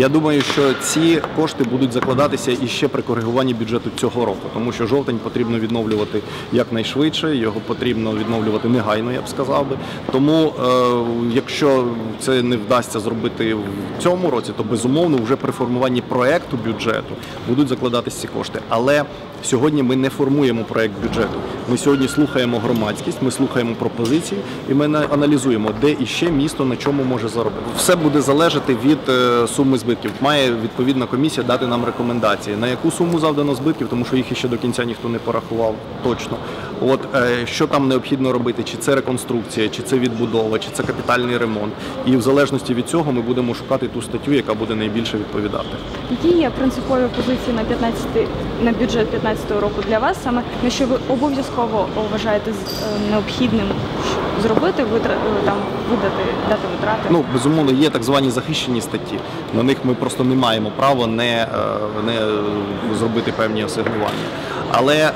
Я думаю, що ці кошти будуть закладатися і ще при коригуванні бюджету цього року, тому що жовтень потрібно відновлювати якнайшвидше, його потрібно відновлювати негайно, я б сказав би. Тому, е, якщо це не вдасться зробити в цьому році, то безумовно вже при формуванні проекту бюджету будуть закладатися ці кошти. Але сьогодні ми не формуємо проект бюджету. Ми сьогодні слухаємо громадськість, ми слухаємо пропозиції і ми на- аналізуємо, де іще місто на чому може заробити. Все буде залежати від е, суми збитків. Має відповідна комісія дати нам рекомендації, на яку суму завдано збитків, тому що їх ще до кінця ніхто не порахував точно. От е, що там необхідно робити, чи це реконструкція, чи це відбудова, чи це капітальний ремонт. І в залежності від цього ми будемо шукати ту статтю, яка буде найбільше відповідати. Які є принципові позиції на 15 на бюджет 15 року для вас? Саме на що ви обов'язково вважаєте е, необхідним зробити, витра... е, там видати, дати витрати? Ну, безумовно, є так звані захищені статті. На них ми просто не маємо права не, не зробити певні асигнування. Але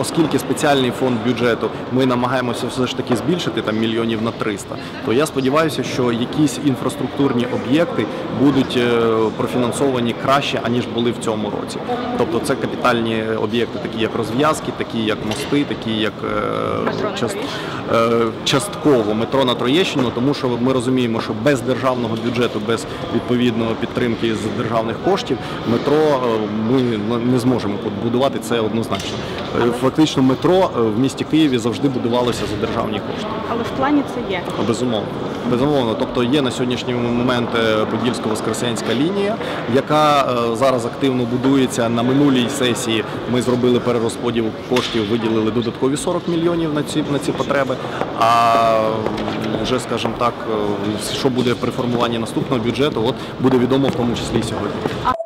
оскільки спеціальний фонд бюджету ми намагаємося все ж таки збільшити там мільйонів на 300, то я сподіваюся, що якісь інфраструктурні об'єкти будуть е, профінансовані краще, аніж були в цьому році. Тобто це капітальні об'єкти, такі як розв'язки, такі як мости, такі як е, Метро на част- е, частково метро на Троєщину, тому що ми розуміємо, що без державного бюджету, без відповідної підтримки з державних коштів, метро ми не зможемо побудувати це однозначно. Фактично, метро е, в місті Києві завжди будувалося за державні кошти. Але в плані це є. Безумовно. Безумовно. Тобто є на сьогоднішній момент е, Подільсько-Воскресенська лінія, яка е, зараз активно будується. На минулій сесії ми зробили перерозподіл коштів, виділили додаткові 40 мільйонів на ці, на ці потреби. А вже, скажімо так, що буде при формуванні наступного бюджету, от буде відомо в тому числі сьогодні.